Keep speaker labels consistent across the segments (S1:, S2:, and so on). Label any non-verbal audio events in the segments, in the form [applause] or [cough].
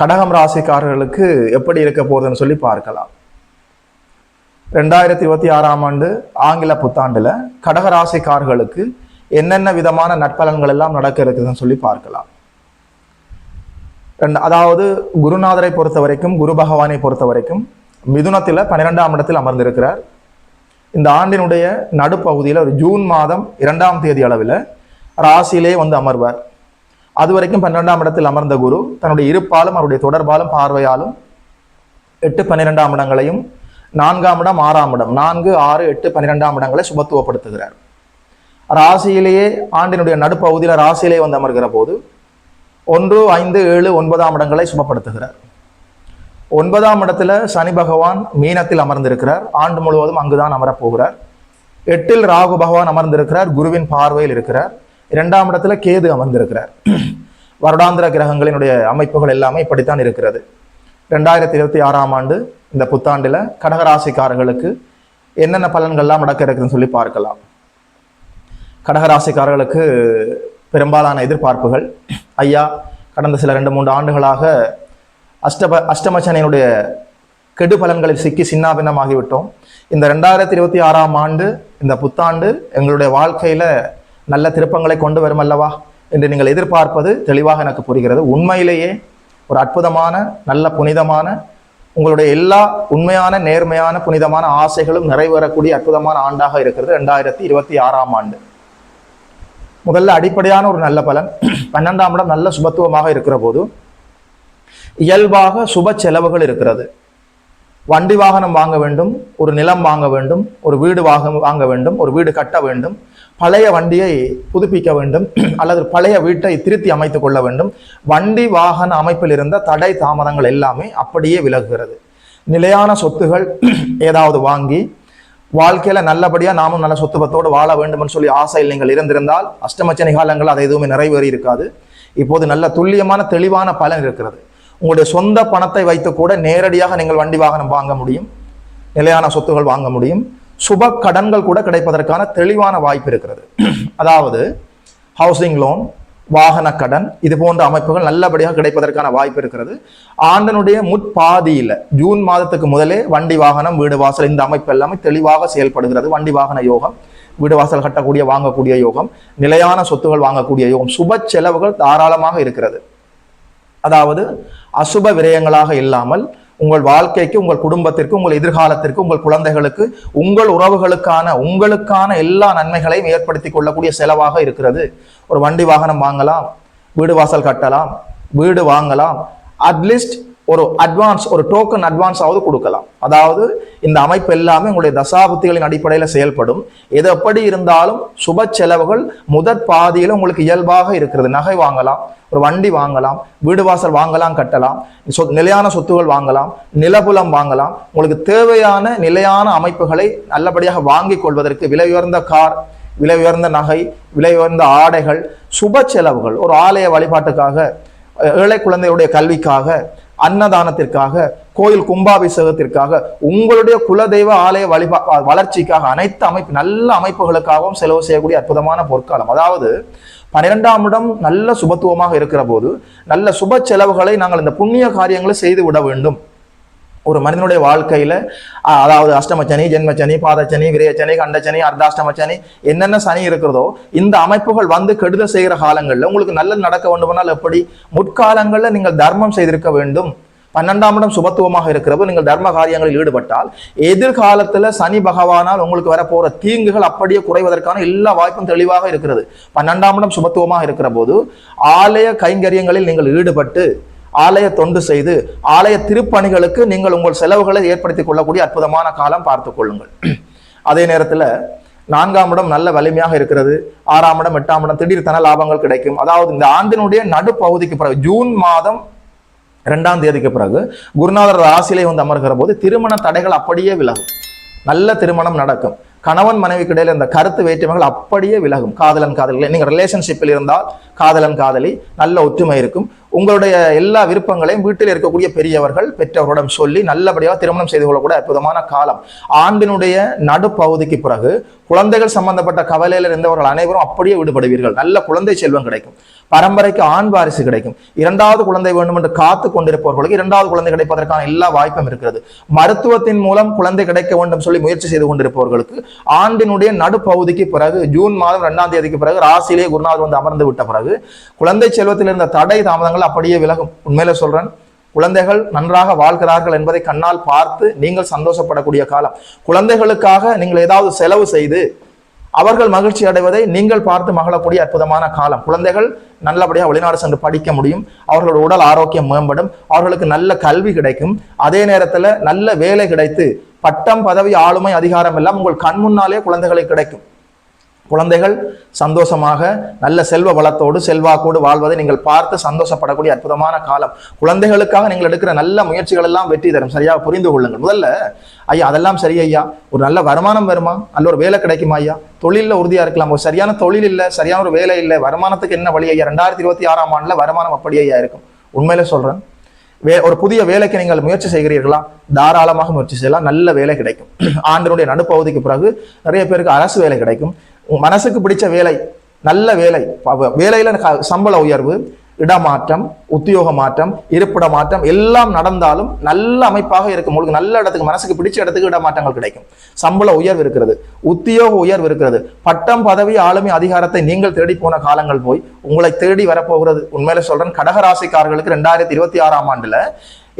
S1: கடகம் ராசிக்காரர்களுக்கு எப்படி இருக்க போகுதுன்னு சொல்லி பார்க்கலாம். ரெண்டாயிரத்தி இருபத்தி ஆறாம் ஆண்டு ஆங்கில புத்தாண்டுல கடக ராசிக்காரர்களுக்கு என்னென்ன விதமான நட்பலன்கள் எல்லாம் நடக்க இருக்குதுன்னு சொல்லி பார்க்கலாம். ரெண்டு- அதாவது குருநாதரை பொறுத்த வரைக்கும் குரு பகவானை பொறுத்த வரைக்கும் மிதுனத்தில் பன்னிரெண்டாம் இடத்தில் அமர்ந்திருக்கிறார். இந்த ஆண்டினுடைய நடுப்பகுதியில் ஒரு ஜூன் மாதம் இரண்டாம் தேதி அளவில் ராசியிலே வந்து அமர்வார். அது வரைக்கும் பன்னிரெண்டாம் இடத்தில் அமர்ந்த குரு. தன்னுடைய இருப்பாலும் அவருடைய தொடர்பாலும் பார்வையாலும் எட்டு பன்னிரெண்டாம் இடங்களையும் நான்காம் இடம் ஆறாம் இடம். நான்கு ஆறு எட்டு பன்னிரெண்டாம் இடங்களை சுபத்துவப்படுத்துகிறார். ராசியிலேயே ஆண்டினுடைய நடுப்பகுதியில் ராசியிலே வந்து அமர்கிற போது ஒன்று ஐந்து ஏழு ஒன்பதாம் இடங்களை சுமப்படுத்துகிறார் ஒன்பதாம் இடத்துல சனி பகவான் மீனத்தில் அமர்ந்திருக்கிறார். ஆண்டு முழுவதும் அங்குதான் அமரப் போகிறார். எட்டில் ராகு பகவான் அமர்ந்திருக்கிறார். குருவின் பார்வையில் இருக்கிறார். இரண்டாம் இடத்துல கேது அமர்ந்திருக்கிறார். வருடாந்திர கிரகங்களினுடைய அமைப்புகள் எல்லாமே இப்படித்தான் இருக்கிறது. ரெண்டாயிரத்தி இருபத்தி ஆறாம் ஆண்டு இந்த புத்தாண்டில் கடகராசிக்காரர்களுக்கு என்னென்ன பலன்கள்லாம் நடக்க இருக்குதுன்னு சொல்லி பார்க்கலாம். கடகராசிக்காரர்களுக்கு பெரும்பாலான எதிர்பார்ப்புகள். ஐயா கடந்த சில ரெண்டு மூன்று ஆண்டுகளாக அஷ்டப அஷ்டமச்சனையினுடைய கெடு பலன்களில் சிக்கி சின்னாபின்னமாகிவிட்டோம். இந்த ரெண்டாயிரத்தி இருபத்தி ஆறாம் ஆண்டு இந்த புத்தாண்டு எங்களுடைய வாழ்க்கையில நல்ல திருப்பங்களை கொண்டு வரும் அல்லவா என்று நீங்கள் எதிர்பார்ப்பது தெளிவாக எனக்கு புரிகிறது. உண்மையிலேயே ஒரு அற்புதமான நல்ல புனிதமான உங்களுடைய எல்லா உண்மையான நேர்மையான புனிதமான ஆசைகளும் நிறைவேறக்கூடிய அற்புதமான ஆண்டாக இருக்கிறது ரெண்டாயிரத்தி இருபத்தி ஆறாம் ஆண்டு. முதல்ல அடிப்படையான ஒரு நல்ல பலன். பன்னெண்டாம் இடம் நல்ல சுபத்துவமாக இருக்கிற போது இயல்பாக சுப செலவுகள் இருக்கிறது. வண்டி வாகனம் வாங்க வேண்டும் ஒரு நிலம் வாங்க வேண்டும் ஒரு வீடு வாங்க வாங்க வேண்டும் ஒரு வீடு கட்ட வேண்டும். பழைய வண்டியை புதுப்பிக்க வேண்டும் அல்லது பழைய வீட்டை திருத்தி அமைத்துக் கொள்ள வேண்டும். வண்டி வாகன அமைப்பில் இருந்த தடை தாமதங்கள் எல்லாமே அப்படியே விலகுகிறது. நிலையான சொத்துகள் ஏதாவது வாங்கி வாழ்க்கையில நல்லபடியா நாமும் நல்ல சொத்து பத்தோடு வாழ வேண்டும்னு சொல்லி ஆசையில் நீங்கள் இருந்திருந்தால் அஷ்டமச்சனி காலங்கள் அது எதுவுமே நிறைவேறி இருக்காது. இப்போது நல்ல துல்லியமான தெளிவான பலன் இருக்கிறது. உங்களுடைய சொந்த பணத்தை வைத்து கூட நேரடியாக நீங்கள் வண்டி வாகனம் வாங்க முடியும். நிலையான சொத்துகள் வாங்க முடியும். சுப கடன்கள் கூட கிடைப்பதற்கான தெளிவான வாய்ப்பு இருக்கிறது. அதாவது ஹவுசிங் லோன் வாகன கடன் இது போன்ற அமைப்புகள் நல்லபடியாக கிடைப்பதற்கான வாய்ப்பு இருக்கிறது. ஆண்டனுடைய முற்பாதியில் ஜூன் மாதத்துக்கு முதலே வண்டி வாகனம் வீடு வாசல் இந்த அமைப்பு எல்லாமே தெளிவாக செயல்படுகிறது. வண்டி வாகன யோகம் வீடு வாசல் கட்டக்கூடிய வாங்கக்கூடிய யோகம் நிலையான சொத்துகள் வாங்கக்கூடிய யோகம் சுப செலவுகள் தாராளமாக இருக்கிறது. அதாவது அசுப விரயங்களாக இல்லாமல் உங்கள் வாழ்க்கைக்கு உங்கள் குடும்பத்திற்கு உங்கள் எதிர்காலத்திற்கு உங்கள் குழந்தைகளுக்கு உங்கள் உறவுகளுக்கான உங்களுக்கான எல்லா நன்மைகளையும் ஏற்படுத்தி கொள்ளக்கூடிய செலவாக இருக்கிறது. ஒரு வண்டி வாகனம் வாங்கலாம் வீடு வாசல் கட்டலாம் வீடு வாங்கலாம். அட்லீஸ்ட் ஒரு அட்வான்ஸ் ஒரு டோக்கன் அட்வான்ஸாவது கொடுக்கலாம். அதாவது இந்த அமைப்பு எல்லாமே உங்களுடைய தசாபுத்திகளின் அடிப்படையில் செயல்படும். எது எப்படி இருந்தாலும் சுப செலவுகள் முதற் பாதியில் உங்களுக்கு இயல்பாக இருக்கிறது. நகை வாங்கலாம் ஒரு வண்டி வாங்கலாம் வீடு வாசல் வாங்கலாம் கட்டலாம் சொ- நிலையான சொத்துகள் வாங்கலாம் நிலபுலம் வாங்கலாம். உங்களுக்கு தேவையான நிலையான அமைப்புகளை நல்லபடியாக வாங்கிக் கொள்வதற்கு விலை உயர்ந்த கார் விலை உயர்ந்த நகை விலை உயர்ந்த ஆடைகள் சுப செலவுகள் ஒரு ஆலய வழிபாட்டுக்காக ஏழை குழந்தையுடைய கல்விக்காக அன்னதானத்திற்காக கோயில் கும்பாபிஷேகத்திற்காக உங்களுடைய குலதெய்வ ஆலய வழிபா வளர்ச்சிக்காக அனைத்து அமைப்பு நல்ல அமைப்புகளுக்காகவும் செலவு செய்யக்கூடிய அற்புதமான பொற்காலம். அதாவது பன்னிரெண்டாம் இடம் நல்ல சுபத்துவமாக இருக்கிற போது நல்ல சுப செலவுகளை நாங்கள் இந்த புண்ணிய காரியங்களை செய்து விட வேண்டும். ஒரு மனிதனுடைய வாழ்க்கையில அதாவது அஷ்டமச்சனி ஜென்மச்சனி பாதச்சனி விரயச்சனி கண்டச்சனி அர்த்தாஷ்டமச்சனி என்னென்ன சனி இருக்கிறதோ இந்த அமைப்புகள் வந்து கெடுதல் செய்கிற காலங்களில் உங்களுக்கு நல்லது நடக்க வேண்டுமானால் எப்படி? முற்காலங்களில் நீங்கள் தர்மம் செய்திருக்க வேண்டும். பன்னெண்டாம் இடம் சுபத்துவமாக இருக்கிறப்போ நீங்கள் தர்ம காரியங்களில் ஈடுபட்டால் எதிர்காலத்துல சனி பகவானால் உங்களுக்கு வரப்போற தீங்குகள் அப்படியே குறைவதற்கான எல்லா வாய்ப்பும் தெளிவாக இருக்கிறது. பன்னெண்டாம் இடம் சுபத்துவமாக இருக்கிற போது ஆலய கைங்கரியங்களில் நீங்கள் ஈடுபட்டு ஆலய தொண்டு செய்து ஆலய திருப்பணிகளுக்கு நீங்கள் உங்கள் செலவுகளை ஏற்படுத்திக் கொள்ளக்கூடிய அற்புதமான காலம் பார்த்து கொள்ளுங்கள். அதே நேரத்தில் நான்காம் இடம் நல்ல வலிமையாக இருக்கிறது. ஆறாம் இடம் எட்டாம் இடம் திடீர் தன லாபங்கள் கிடைக்கும். அதாவது இந்த ஆண்டினுடைய நடுப்பகுதிக்கு பிறகு ஜூன் மாதம் இரண்டாம் தேதிக்கு பிறகு குருநாதர் ராசியிலே வந்து அமர்கிற போது திருமண தடைகள் அப்படியே விலகும். நல்ல திருமணம் நடக்கும். கணவன் மனைவிக்கு இடையில இந்த கருத்து வேற்றுமைகள் அப்படியே விலகும். காதலன் காதலி நீங்கள் ரிலேஷன்ஷிப்பில் இருந்தால் காதலன் காதலி நல்ல ஒற்றுமை இருக்கும். உங்களுடைய எல்லா விருப்பங்களையும் வீட்டில் இருக்கக்கூடிய பெரியவர்கள் பெற்றவர்களிடம் சொல்லி நல்லபடியாக திருமணம் செய்து கொள்ளக்கூடிய அற்புதமான காலம். ஆண்டினுடைய நடுப்பகுதிக்கு பிறகு குழந்தைகள் சம்பந்தப்பட்ட கவலையில் இருந்தவர்கள் அனைவரும் அப்படியே விடுபடுவீர்கள். நல்ல குழந்தை செல்வம் கிடைக்கும். பரம்பரைக்கு ஆண் வாரிசு கிடைக்கும். இரண்டாவது குழந்தை வேண்டும் என்று காத்து கொண்டிருப்பவர்களுக்கு இரண்டாவது குழந்தை கிடைப்பதற்கான எல்லா வாய்ப்பும் இருக்கிறது. மருத்துவத்தின் மூலம் குழந்தை கிடைக்க வேண்டும் சொல்லி முயற்சி செய்து கொண்டிருப்பவர்களுக்கு ஆண்டினுடைய நடுப்பகுதிக்கு பிறகு ஜூன் மாதம் இரண்டாம் தேதிக்கு பிறகு ராசியிலே குருநாதர் வந்து அமர்ந்து விட்ட பிறகு குழந்தை செல்வத்தில் இருந்த தடை தாமதங்கள் அப்படியே விலகும். உண்மையில சொல்றேன் குழந்தைகள் நன்றாக வாழ்கிறார்கள் என்பதை கண்ணால் பார்த்து நீங்கள் சந்தோஷப்படக்கூடிய காலம். குழந்தைகளுக்காக நீங்கள் ஏதாவது செலவு செய்து அவர்கள் மகிழ்ச்சி அடைவதை நீங்கள் பார்த்து மகளக்கூடிய அற்புதமான காலம். குழந்தைகள் நல்லபடியாக வெளிநாடு சென்று படிக்க முடியும். அவர்களோட உடல் ஆரோக்கியம் மேம்படும். அவர்களுக்கு நல்ல கல்வி கிடைக்கும். அதே நேரத்தில் நல்ல வேலை கிடைத்து பட்டம் பதவி ஆளுமை அதிகாரம் எல்லாம் உங்கள் கண் முன்னாலே குழந்தைகளுக்கு கிடைக்கும். குழந்தைகள் சந்தோஷமாக நல்ல செல்வ வளத்தோடு செல்வாக்கோடு வாழ்வதை நீங்கள் பார்த்து சந்தோஷப்படக்கூடிய அற்புதமான காலம். குழந்தைகளுக்காக நீங்கள் எடுக்கிற நல்ல முயற்சிகள் எல்லாம் வெற்றி தரும். சரியாக புரிந்து கொள்ளுங்கள். முதல்ல ஐயா அதெல்லாம் சரி ஐயா. ஒரு நல்ல வருமானம் வருமா? நல்ல ஒரு வேலை கிடைக்குமா ஐயா? தொழிலில் உறுதியாக இருக்கலாம். ஒரு சரியான தொழில் இல்லை சரியான ஒரு வேலை இல்லை. வருமானத்துக்கு என்ன வழி ஐயா? ரெண்டாயிரத்தி இருபத்தி ஆறாம் ஆண்டில் வருமானம் அப்படி ஐயா இருக்கும். உண்மையில சொல்கிறேன் வே ஒரு புதிய வேலைக்கு நீங்கள் முயற்சி செய்கிறீர்களா? தாராளமாக முயற்சி செய்யலாம். நல்ல வேலை கிடைக்கும். [clears throat] ஆண்டினுடைய நடுப்பகுதிக்கு பிறகு நிறைய பேருக்கு அரசு வேலை கிடைக்கும். உங்க மனசுக்கு பிடிச்ச வேலை நல்ல வேலை வேலையில் வேலையில க- சம்பள உயர்வு இடமாற்றம் உத்தியோக மாற்றம் இருப்பிட மாற்றம் எல்லாம் நடந்தாலும் நல்ல அமைப்பாக இருக்கும். உங்களுக்கு நல்ல இடத்துக்கு மனசுக்கு பிடிச்ச இடத்துக்கு இடமாற்றங்கள் கிடைக்கும். சம்பள உயர்வு இருக்கிறது உத்தியோக உயர்வு இருக்கிறது. பட்டம் பதவி ஆளுமை அதிகாரத்தை நீங்கள் தேடி போன காலங்கள் போய் உங்களை தேடி வரப்போகிறது. உண்மையில சொல்றேன் கடகராசிக்காரர்களுக்கு ரெண்டாயிரத்தி இருபத்தி ஆறாம் ஆண்டுல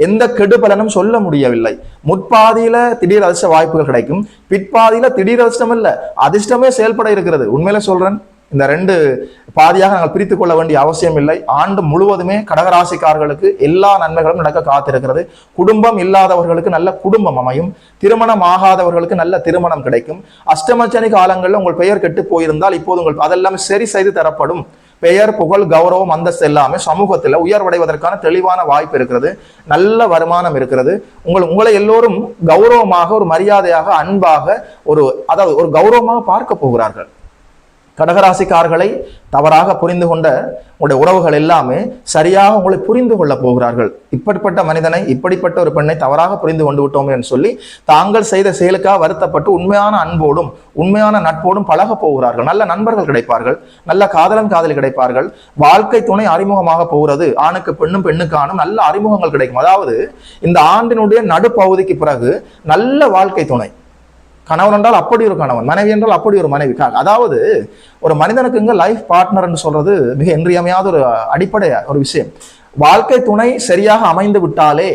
S1: எந்த கெடுபலனும் சொல்ல முடியவில்லை. முற்பாதியில திடீர் அதிர்ஷ்ட வாய்ப்புகள் கிடைக்கும். பிற்பாதியில திடீர் அதிர்ஷ்டம் இல்ல. அதிர்ஷ்டமே செயல்பட இருக்கிறது. உண்மையில சொல்றேன் இந்த ரெண்டு பாதியாக நாங்கள் பிரித்து கொள்ள வேண்டிய அவசியம் இல்லை. ஆண்டு முழுவதுமே கடகராசிக்காரர்களுக்கு எல்லா நன்மைகளும் நடக்க காத்திருக்கிறது. குடும்பம் இல்லாதவர்களுக்கு நல்ல குடும்பம் அமையும். திருமணம் ஆகாதவர்களுக்கு நல்ல திருமணம் கிடைக்கும். அஷ்டமச்சனி காலங்களில் உங்கள் பெயர் கெட்டு போயிருந்தால் இப்போது உங்கள் அதெல்லாம் சரி செய்து தரப்படும். பெயர் புகழ் கௌரவம் அந்தஸ்து எல்லாமே சமூகத்தில் உயர்வடைவதற்கான தெளிவான வாய்ப்பு இருக்கிறது. நல்ல வருமானம் இருக்கிறது. உங்கள் உங்களை எல்லோரும் கௌரவமாக ஒரு மரியாதையாக அன்பாக ஒரு அதாவது ஒரு கௌரவமாக பார்க்க போகிறார்கள். கடகராசிக்காரர்களை தவறாக புரிந்து கொண்ட உங்களுடைய உறவுகள் எல்லாமே சரியாக உங்களை புரிந்து கொள்ள போகிறார்கள். இப்படிப்பட்ட மனிதனை இப்படிப்பட்ட ஒரு பெண்ணை தவறாக புரிந்து கொண்டு விட்டோம் என்று சொல்லி தாங்கள் செய்த செயலுக்காக வருத்தப்பட்டு உண்மையான அன்போடும் உண்மையான நட்போடும் பழக போகிறார்கள். நல்ல நண்பர்கள் கிடைப்பார்கள். நல்ல காதலன் காதலி கிடைப்பார்கள். வாழ்க்கை துணை அறிமுகமாக போகிறது. ஆணுக்கு பெண்ணும் பெண்ணுக்கானும் நல்ல அறிமுகங்கள் கிடைக்கும். அதாவது இந்த ஆண்டினுடைய நடுப்பகுதிக்கு பிறகு நல்ல வாழ்க்கை துணை கணவன் என்றால் அப்படி ஒரு கணவன் மனைவி என்றால் அப்படி ஒரு மனைவி. அதாவது ஒரு மனிதனுக்கு இங்கே லைஃப் பார்ட்னர்னு சொல்றது மிக இன்றியமையாத ஒரு அடிப்படை ஒரு விஷயம். வாழ்க்கை துணை சரியாக அமைந்து விட்டாலே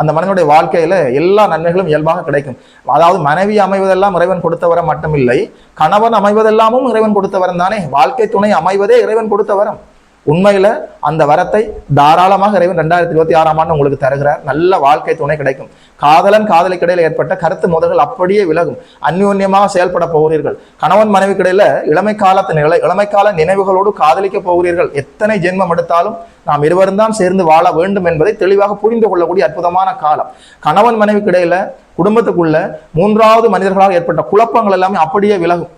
S1: அந்த மனிதனுடைய வாழ்க்கையில எல்லா நன்மைகளும் இயல்பாக கிடைக்கும். அதாவது மனைவி அமைவதெல்லாம் இறைவன் கொடுத்தவரம் மட்டுமில்லை கணவன் அமைவதெல்லாமும் இறைவன் கொடுத்தவரம் தானே வாழ்க்கை துணை அமைவதே இறைவன் கொடுத்தவரம். உண்மையில அந்த வரத்தை தாராளமாக இறைவன் ரெண்டாயிரத்தி இருபத்தி ஆறாம் ஆண்டு உங்களுக்கு தருகிறார். நல்ல வாழ்க்கை துணை கிடைக்கும். காதலன் காதலிக்கு இடையில ஏற்பட்ட கருத்து மோதல்கள் அப்படியே விலகும். அந்யோன்யமாக செயல்பட போகிறீர்கள். கணவன் மனைவிக்கு இடையில இளமை காலத்து நிலை இளமை கால நினைவுகளோடு காதலிக்க போகிறீர்கள். எத்தனை ஜென்மம் எடுத்தாலும் நாம் இருவரும் தான் சேர்ந்து வாழ வேண்டும் என்பதை தெளிவாக புரிந்து கொள்ளக்கூடிய அற்புதமான காலம். கணவன் மனைவிக்கு இடையில குடும்பத்துக்குள்ள மூன்றாவது மனிதர்களால் ஏற்பட்ட குழப்பங்கள் எல்லாமே அப்படியே விலகும்.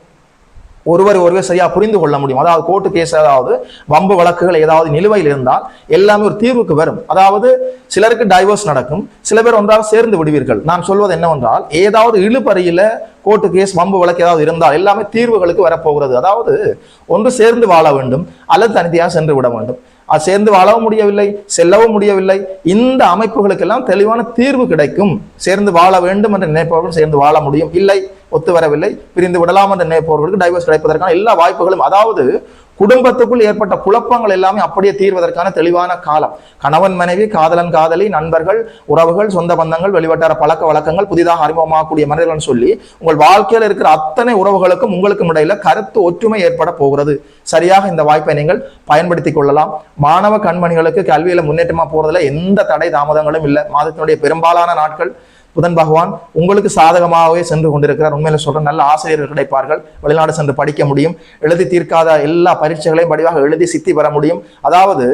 S1: ஒருவர் ஒருவர் சரியா புரிந்து கொள்ள முடியும். அதாவது கோர்ட்டு கேஸ் ஏதாவது வம்பு வழக்குகள் ஏதாவது நிலுவையில் இருந்தால் எல்லாமே ஒரு தீர்வுக்கு வரும். அதாவது சிலருக்கு டைவர்ஸ் நடக்கும். சில பேர் ஒன்றாக சேர்ந்து விடுவீர்கள். நான் சொல்வது என்னவென்றால் ஏதாவது இழுபறியில கோர்ட்டு கேஸ் வம்பு வழக்கு ஏதாவது இருந்தால் எல்லாமே தீர்வுகளுக்கு வரப்போகிறது. அதாவது ஒன்று சேர்ந்து வாழ வேண்டும். அல்லது தனித்தையாக சென்று விட வேண்டும். அது சேர்ந்து வாழவும் முடியவில்லை செல்லவும் முடியவில்லை. இந்த அமைப்புகளுக்கெல்லாம் தெளிவான தீர்வு கிடைக்கும். சேர்ந்து வாழ வேண்டும் என்று நினைப்பவர்கள் சேர்ந்து வாழ முடியும். இல்லை ஒத்து வரவில்லை பிரிந்து விடலாம் என்று நினைப்பவர்களுக்கு டைவர்ஸ் கிடைப்பதற்கான எல்லா வாய்ப்புகளும் அதாவது குடும்பத்துக்குள் ஏற்பட்ட குழப்பங்கள் எல்லாமே அப்படியே தீர்வதற்கான தெளிவான காலம். கணவன் மனைவி காதலன் காதலி நண்பர்கள் உறவுகள் சொந்த பந்தங்கள் வெளிவட்டார பழக்க வழக்கங்கள் புதிதாக அறிமுகமாகக்கூடிய மனிதர்கள் சொல்லி உங்கள் வாழ்க்கையில் இருக்கிற அத்தனை உறவுகளுக்கும் உங்களுக்கும் இடையில கருத்து ஒற்றுமை ஏற்பட போகிறது. சரியாக இந்த வாய்ப்பை நீங்கள் பயன்படுத்திக் கொள்ளலாம். மாணவ கண்மணிகளுக்கு கல்வியில முன்னேற்றமா போறதுல எந்த தடை தாமதங்களும் இல்லை. மாதத்தினுடைய பெரும்பாலான நாட்கள் புதன் பகவான் உங்களுக்கு சாதகமாகவே சென்று கொண்டிருக்கிறார். உண்மையில சொல்றேன் நல்ல ஆசிரியர்கள் கிடைப்பார்கள். வெளிநாடு சென்று படிக்க முடியும். எழுதி தீர்க்காத எல்லா பரீட்சைகளையும் படிவாக எழுதி சித்தி பெற முடியும். அதாவது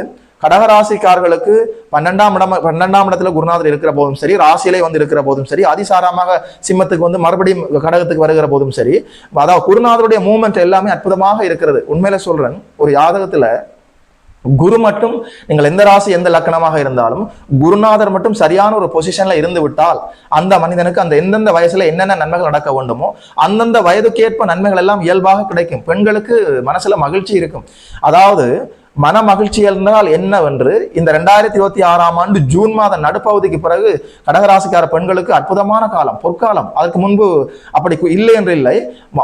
S1: கடகராசிக்காரர்களுக்கு பன்னெண்டாம் இடம் பன்னெண்டாம் இடத்துல குருநாதர் இருக்கிற போதும் சரி ராசியிலே வந்து இருக்கிற போதும் சரி அதிசாரமாக சிம்மத்துக்கு வந்து மறுபடியும் கடகத்துக்கு வருகிற போதும் சரி அதாவது குருநாதருடைய மூமெண்ட் எல்லாமே அற்புதமாக இருக்கிறது. உண்மையில சொல்றேன் ஒரு ஜாதகத்துல குரு மட்டும் நீங்கள் எந்த ராசி எந்த லக்கணமாக இருந்தாலும் குருநாதர் மட்டும் சரியான ஒரு பொசிஷன்ல இருந்து விட்டால் அந்த மனிதனுக்கு அந்த எந்தெந்த வயசுல என்னென்ன நன்மைகள் நடக்க வேண்டுமோ அந்தந்த வயதுக்கேற்ப நன்மைகள் எல்லாம் இயல்பாக கிடைக்கும். பெண்களுக்கு மனசுல மகிழ்ச்சி இருக்கும். அதாவது மன மகிழ்ச்சி என்றால் என்னவென்று இந்த ரெண்டாயிரத்தி இருபத்தி ஆறாம் ஆண்டு ஜூன் மாத நடுப்பகுதிக்கு பிறகு கடகராசிக்கார பெண்களுக்கு அற்புதமான காலம் பொற்காலம். அதற்கு முன்பு அப்படி இல்லை என்று இல்லை.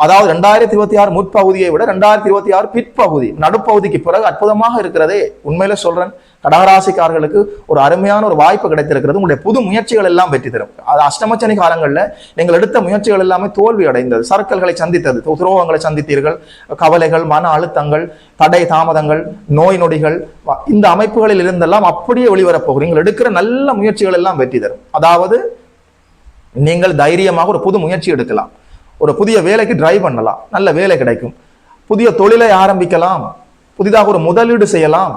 S1: அதாவது ரெண்டாயிரத்தி இருபத்தி ஆறு முற்பகுதியை விட ரெண்டாயிரத்தி இருபத்தி ஆறு பிற்பகுதி நடுப்பகுதிக்கு பிறகு அற்புதமாக இருக்கிறதே. உண்மையில சொல்றேன். கடகராசிக்காரர்களுக்கு ஒரு அருமையான ஒரு வாய்ப்பு கிடைத்திருக்கிறது. உங்களுடைய புது முயற்சிகள் எல்லாம் வெற்றி தரும். அது அஷ்டமச்சனி காலங்களில் நீங்கள் எடுத்த முயற்சிகள் எல்லாமே தோல்வி அடைந்தது. சர்க்கல்களை சந்தித்தது. துரோகங்களை சந்தித்தீர்கள். கவலைகள் மன அழுத்தங்கள் தடை தாமதங்கள் நோய் நொடிகள் இந்த அமைப்புகளில் இருந்தெல்லாம் அப்படியே வெளிவரப் போகிறீங்க நீங்கள் எடுக்கிற நல்ல முயற்சிகள் எல்லாம் வெற்றி தரும். அதாவது நீங்கள் தைரியமாக ஒரு புது முயற்சி எடுக்கலாம். ஒரு புதிய வேலைக்கு டிரைவ் பண்ணலாம். நல்ல வேலை கிடைக்கும். புதிய தொழிலை ஆரம்பிக்கலாம். புதிதாக ஒரு முதலீடு செய்யலாம்.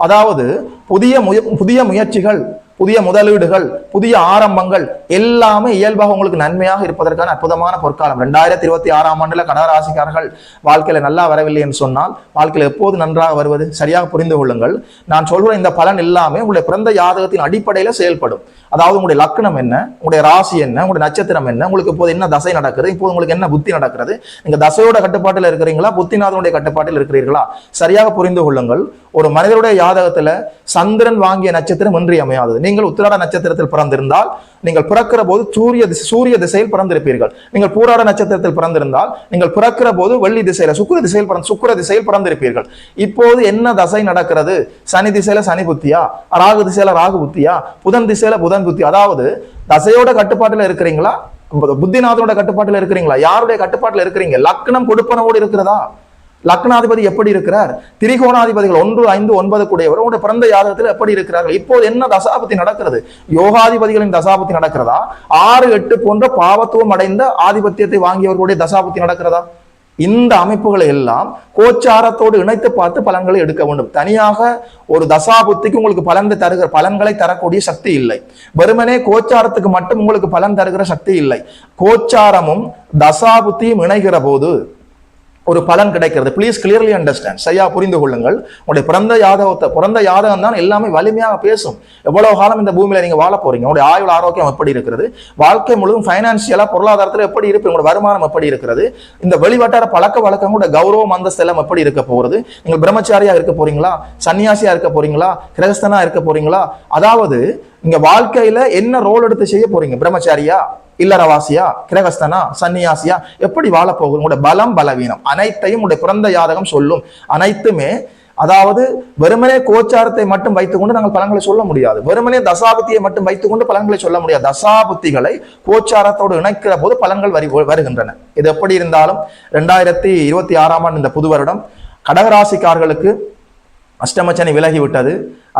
S1: அதாவது புதிய முய புதிய முயற்சிகள் புதிய முதலீடுகள் புதிய ஆரம்பங்கள் எல்லாமே இயல்பாக உங்களுக்கு நன்மையாக இருப்பதற்கான அற்புதமான பொற்காலம். ரெண்டாயிரத்தி இருபத்தி ஆறாம் ஆண்டுல கடகராசிக்காரர்கள் வாழ்க்கையில நல்லா வரவில்லை என்று சொன்னால் வாழ்க்கையில் எப்போது நன்றாக வருவது? சரியாக புரிந்து கொள்ளுங்கள். நான் சொல்கிற இந்த பலன் எல்லாமே உங்களுடைய பிறந்த ஜாதகத்தின் அடிப்படையில செயல்படும். அதாவது உங்களுடைய லக்னம் என்ன உங்களுடைய ராசி என்ன உங்களுடைய நட்சத்திரம் என்ன உங்களுக்கு இப்போது என்ன தசை நடக்குது இப்போது உங்களுக்கு என்ன புத்தி நடக்கிறது நீங்க தசையோட கட்டுப்பாட்டில் இருக்கிறீங்களா புத்திநாதனுடைய கட்டுப்பாட்டில் இருக்கிறீர்களா? சரியாக புரிந்து கொள்ளுங்கள். ஒரு மனிதருடைய ஜாதகத்துல சந்திரன் வாங்கிய நட்சத்திரம் இன்றியமையாதது. நீங்கள் உத்திராட நட்சத்திரத்தில் பிறந்திருந்தால் நீங்கள் பிறக்கிற போது சூரிய சூரிய திசையில் பிறந்திருப்பீர்கள். நீங்கள் பூராட நட்சத்திரத்தில் பிறந்திருந்தால் நீங்கள் பிறக்கிற போது வெள்ளி திசையில சுக்கர திசையில் பிறந்த சுக்கர திசையில் பிறந்திருப்பீர்கள். இப்போது என்ன தசை நடக்கிறது? சனி திசையில சனி புத்தியா? ராகு திசையில ராகு புத்தியா? புதன் திசையில புதன் புத்தி. அதாவது தசையோட கட்டுப்பாட்டில் இருக்கிறீங்களா? புத்திநாதனோட கட்டுப்பாட்டில் இருக்கிறீங்களா? யாருடைய கட்டுப்பாட்டில் இருக்கிறீங்க? லக்னம் கொடுப்பனவோடு இருக்கிறதா? லக்னாதிபதி எப்படி இருக்கிறார்? திரிகோணாதிபதிகள் ஒன்று ஐந்து ஒன்பது கூடியவர். உங்களுடைய பிறந்த ஜாதகத்தில் எப்படி இருக்கிறார்கள்? இப்போது என்ன தசாபத்தி நடக்கிறது? யோகாதிபதிகளின் தசாபத்தி நடக்கிறதா? ஆறு எட்டு போன்ற பாவத்துவம் அடைந்த ஆதிபத்தியத்தை வாங்கியவர்களுடைய தசாபத்தி நடக்கிறதா? இந்த அமைப்புகளை எல்லாம் கோச்சாரத்தோடு இணைத்து பார்த்து பலன்களை எடுக்க வேண்டும். தனியாக ஒரு தசாபுத்திக்கு உங்களுக்கு பலன் தருகிற பலன்களை தரக்கூடிய சக்தி இல்லை. வெறுமனே கோச்சாரத்துக்கு மட்டும் உங்களுக்கு பலன் தருகிற சக்தி இல்லை. கோச்சாரமும் தசாபுத்தியும் இணைகிற போது ஒரு பலன் கிடைக்கிறது. ப்ளீஸ் கிளியர்லி அண்டர்ஸ்டாண்ட் சரியா புரிந்து கொள்ளுங்கள். உங்களுடைய பிறந்த யாதகத்தை பிறந்த யாதகம் தான் எல்லாமே வலிமையாக பேசும். எவ்வளவு காலம் இந்த பூமியில நீங்க வாழ போறீங்க? உங்களுடைய ஆயுள் ஆரோக்கியம் எப்படி இருக்கிறது? வாழ்க்கை முழுவதும் ஃபைனான்சியலா பொருளாதாரத்தில் எப்படி இருக்கு உங்களோட வருமானம் எப்படி இருக்கிறது? இந்த வெளிவட்டார பழக்க வழக்கம் கூட கௌரவம் அந்தஸ்து எல்லாம் எப்படி இருக்க போகிறது நீங்கள் பிரம்மச்சாரியா இருக்க போறீங்களா? சன்னியாசியா இருக்க போறீங்களா? கிரகஸ்தனா இருக்க போறீங்களா? அதாவது நீங்க வாழ்க்கையில என்ன ரோல் எடுத்து செய்ய போறீங்க? பிரம்மச்சாரியா? இல்லறவாசியா? கிரகஸ்தனா? சன்னியாசியா? எப்படி வாழ போகுது? உங்களுடைய பலம் பலவீனம் அனைத்தையும் உங்களுடைய பிறந்த ஜாதகம் சொல்லும். அனைத்துமே அதாவது வெறுமனே கோச்சாரத்தை மட்டும் வைத்துக்கொண்டு நாங்கள் பலன்களை சொல்ல முடியாது. வெறுமனே தசாபுத்தியை மட்டும் வைத்துக்கொண்டு பலன்களை சொல்ல முடியாது. தசாபுத்திகளை கோச்சாரத்தோடு இணைக்கிற போது பலன்கள் வரி வருகின்றன. இது எப்படி இருந்தாலும் ரெண்டாயிரத்தி இருபத்தி ஆறாம் ஆண்டு இந்த புது வருடம் கடகராசிக்காரர்களுக்கு அஷ்டமச்சனி விலகி விட்டது.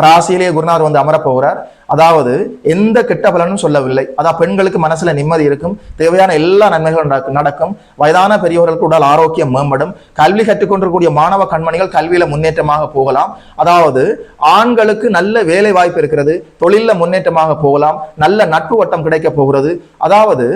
S1: ராசியிலேயே குருநாதர் வந்து அமரப்போகிறார் அதாவது எந்த கெட்ட பலனும் சொல்லவில்லை. அதான் பெண்களுக்கு மனசுல நிம்மதி இருக்கும். தேவையான எல்லா நன்மைகளும் நடக்கும் நடக்கும். வயதான பெரியவர்களுக்கு உடல் ஆரோக்கியம் மேம்படும். கல்வி கற்றுக்கொண்டிருக்கூடிய மாணவ கண்மணிகள் கல்வியில முன்னேற்றமாக போகலாம். அதாவது ஆண்களுக்கு நல்ல வேலை வாய்ப்பு இருக்கிறது. தொழிலில் முன்னேற்றமாக போகலாம். நல்ல நட்பு வட்டம் கிடைக்க போகிறது. அதாவது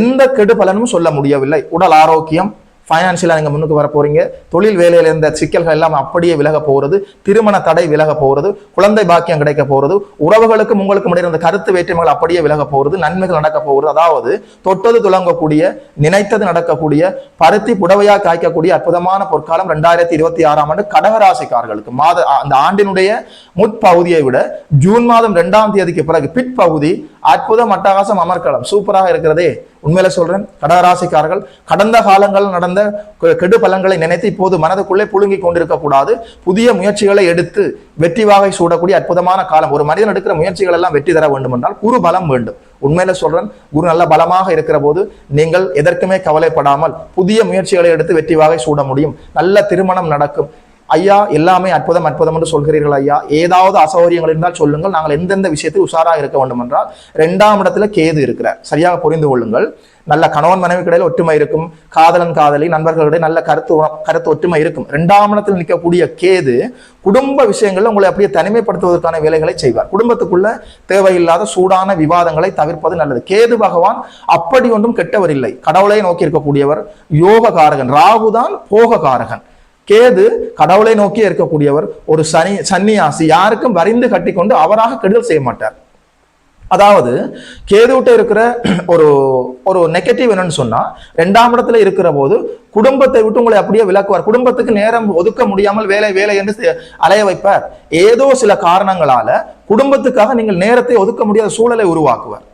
S1: எந்த கெடு பலனும் சொல்ல முடியவில்லை. உடல் ஆரோக்கியம் ஃபைனான்ஷியலாக நீங்கள் முன்னுக்கு வர போகிறீங்க தொழில் வேலையில் இருந்த சிக்கல்கள் எல்லாம் அப்படியே விலக போகிறது திருமண தடை விலக போகிறது குழந்தை பாக்கியம் கிடைக்க போகிறது உறவுகளுக்கும் உங்களுக்கு இடையே இருந்த கருத்து வேற்றுமைகள் அப்படியே விலக போகிறது நன்மைகள் நடக்க போகிறது அதாவது தொட்டது துலங்கக்கூடிய நினைத்தது நடக்கக்கூடிய பருத்தி புடவையாக காய்க்கக்கூடிய அற்புதமான பொற்காலம் ரெண்டாயிரத்தி இருபத்தி ஆறாம் ஆண்டு கடகராசிக்காரர்களுக்கு. மாத அந்த ஆண்டினுடைய முற்பகுதியை விட ஜூன் மாதம் ரெண்டாம் தேதிக்கு பிறகு பிற்பகுதி அற்புதம் அட்டகாசம் அமர்க்களம். சூப்பராக இருக்கிறதே. உண்மையில சொல்றேன் கடகராசிக்காரர்கள் கடந்த காலங்களில் நடந்த கெ- கெடு பலங்களை நினைத்து இப்போது மனதுக்குள்ளே புழுங்கி கொண்டிருக்க கூடாது புதிய முயற்சிகளை எடுத்து வெற்றி வாகை சூடக்கூடிய அற்புதமான காலம். ஒரு மனிதன் எடுக்கிற முயற்சிகள் எல்லாம் வெற்றி தர வேண்டும் என்றால் குரு பலம் வேண்டும். உண்மையில சொல்றேன் குரு நல்ல பலமாக இருக்கிற போது நீங்கள் எதற்குமே கவலைப்படாமல் புதிய முயற்சிகளை எடுத்து வெற்றி வாகை சூட முடியும். நல்ல திருமணம் நடக்கும். ஐயா எல்லாமே அற்புதம் அற்புதம் என்று சொல்கிறீர்கள் ஐயா. ஏதாவது அசௌகரியங்கள் இருந்தால் சொல்லுங்கள். நாங்கள் எந்தெந்த விஷயத்தில் உஷாராக இருக்க வேண்டும் என்றால் ரெண்டாம் இடத்துல கேது இருக்கிறார். சரியாக புரிந்து கொள்ளுங்கள். நல்ல கணவன் மனைவி கிடையில் ஒற்றுமை இருக்கும். காதலன் காதலி நண்பர்களுடைய நல்ல கருத்து கருத்து ஒற்றுமை இருக்கும். ரெண்டாம் இடத்தில் நிற்கக்கூடிய கேது குடும்ப விஷயங்கள்ல உங்களை அப்படியே தனிமைப்படுத்துவதற்கான வேலைகளை செய்வார். குடும்பத்துக்குள்ள தேவையில்லாத சூடான விவாதங்களை தவிர்ப்பது நல்லது. கேது பகவான் அப்படி ஒன்றும் கெட்டவர் இல்லை. கடவுளை நோக்கி இருக்கக்கூடியவர் யோக காரகன் ராகுதான் போக காரகன் கேது கடவுளை நோக்கி இருக்கக்கூடியவர் ஒரு சனி சன்னியாசி யாருக்கும் வரிந்து கட்டிக்கொண்டு அவராக கெடுதல் செய்ய மாட்டார். அதாவது கேதுவிட்ட இருக்கிற [clears throat] ஒரு ஒரு நெகட்டிவ் என்னன்னு சொன்னா ரெண்டாம் இடத்துல இருக்கிற போது குடும்பத்தை விட்டு உங்களை அப்படியே விளக்குவார் குடும்பத்துக்கு நேரம் ஒதுக்க முடியாமல் வேலை வேலை என்று அலைய வைப்பார். ஏதோ சில காரணங்களால குடும்பத்துக்காக நீங்கள் நேரத்தை ஒதுக்க முடியாத சூழலை உருவாக்குவார்.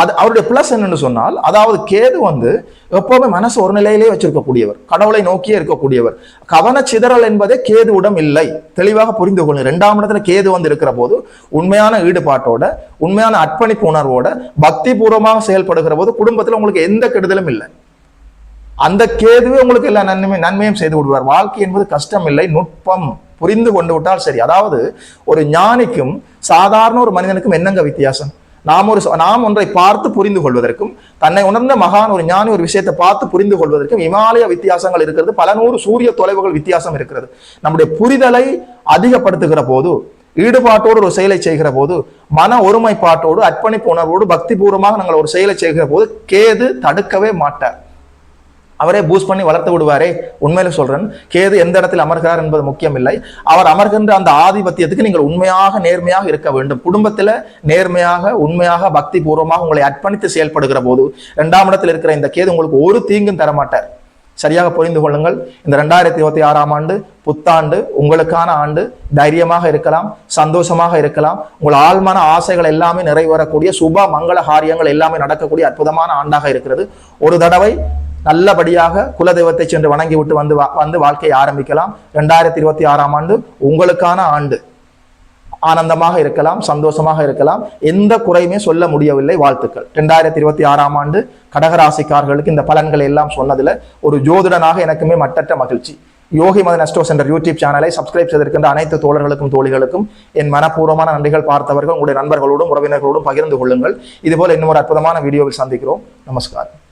S1: அது அவருடைய பிளஸ் என்னன்னு சொன்னால் அதாவது கேது வந்து எப்போவுமே மனசு ஒரு நிலையிலே வச்சிருக்கக்கூடியவர். கடவுளை நோக்கியே இருக்கக்கூடியவர். கவனச்சிதறல் என்பதே கேதுவிடம் இல்லை. தெளிவாக புரிந்து கொள்ளுங்க. ரெண்டாம் இடத்துல கேது வந்து இருக்கிற போது உண்மையான ஈடுபாட்டோட உண்மையான அர்ப்பணிப்பு உணர்வோட பக்தி பூர்வமாக செயல்படுகிற போது குடும்பத்தில் உங்களுக்கு எந்த கெடுதலும் இல்லை. அந்த கேதுவே உங்களுக்கு எல்லா நன்மை நன்மையும் செய்து விடுவார். வாழ்க்கை என்பது கஷ்டம் இல்லை நுட்பம் புரிந்து கொண்டு விட்டால் சரி. அதாவது ஒரு ஞானிக்கும் சாதாரண ஒரு மனிதனுக்கும் என்னங்க வித்தியாசம்? நாம் ஒரு நாம் ஒன்றை பார்த்து புரிந்து கொள்வதற்கும் தன்னை உணர்ந்த மகான் ஒரு ஞானி ஒரு விஷயத்தை பார்த்து புரிந்து கொள்வதற்கும் இமாலய வித்தியாசங்கள் இருக்கிறது. பல நூறு சூரிய தொலைவுகள் வித்தியாசம் இருக்கிறது. நம்முடைய புரிதலை அதிகப்படுத்துகிற போது ஈடுபாட்டோடு ஒரு செயலை செய்கிற போது மன ஒருமைப்பாட்டோடு அர்ப்பணிப்பு உணர்வோடு பக்தி பூர்வமாக நாங்கள் ஒரு செயலை செய்கிற போது கேது தடுக்கவே மாட்டார். அவரே பூஸ்ட் பண்ணி வளர்த்து விடுவாரே உண்மையில சொல்றேன். கேது எந்த இடத்தில் அமர்கிறார் என்பது முக்கியம் இல்லை அவர் அமர்கின்ற அந்த ஆதிபத்தியத்துக்கு நீங்கள் உண்மையாக நேர்மையாக இருக்க வேண்டும். குடும்பத்தில் நேர்மையாக உண்மையாக பக்தி பூர்வமாக உங்களை அர்ப்பணித்து செயல்படுகிற போது இரண்டாம் இடத்தில் இருக்கிற இந்த கேது உங்களுக்கு ஒரு தீங்கும் தரமாட்டார். சரியாக புரிந்து கொள்ளுங்கள். இந்த ரெண்டாயிரத்தி இருபத்தி ஆறாம் ஆண்டு புத்தாண்டு உங்களுக்கான ஆண்டு தைரியமாக இருக்கலாம் சந்தோஷமாக இருக்கலாம். உங்கள் ஆழ்மான ஆசைகள் எல்லாமே நிறைவேறக்கூடிய சுப மங்கள காரியங்கள் எல்லாமே நடக்கக்கூடிய அற்புதமான ஆண்டாக இருக்கிறது. ஒரு தடவை நல்லபடியாக குலதெய்வத்தை சென்று வணங்கி விட்டு வந்து வா- வந்து வாழ்க்கையை ஆரம்பிக்கலாம். ரெண்டாயிரத்தி இருபத்தி ஆறாம் ஆண்டு உங்களுக்கான ஆண்டு. ஆனந்தமாக இருக்கலாம் சந்தோஷமாக இருக்கலாம். எந்த குறையுமே சொல்ல முடியவில்லை வாழ்த்துக்கள். ரெண்டாயிரத்தி இருபத்தி ஆறாம் ஆண்டு கடகராசிக்காரர்களுக்கு இந்த பலன்களை எல்லாம் சொன்னதுல ஒரு ஜோதிடனாக எனக்குமே மட்டற்ற மகிழ்ச்சி. யோகி மதன் அஸ்டோஸ் என்ற யூடியூப் சேனலை சப்ஸ்கிரைப் செய்திருக்கின்ற அனைத்து தோழர்களுக்கும் தோழிகளுக்கும் என் மனப்பூர்வமான நன்றிகள் பார்த்தவர்கள் உங்களுடைய நண்பர்களோடும் உறவினர்களோடும் பகிர்ந்து கொள்ளுங்கள். இதுபோல் இன்னும் ஒரு அற்புதமான வீடியோவில் சந்திக்கிறோம். நமஸ்காரம்.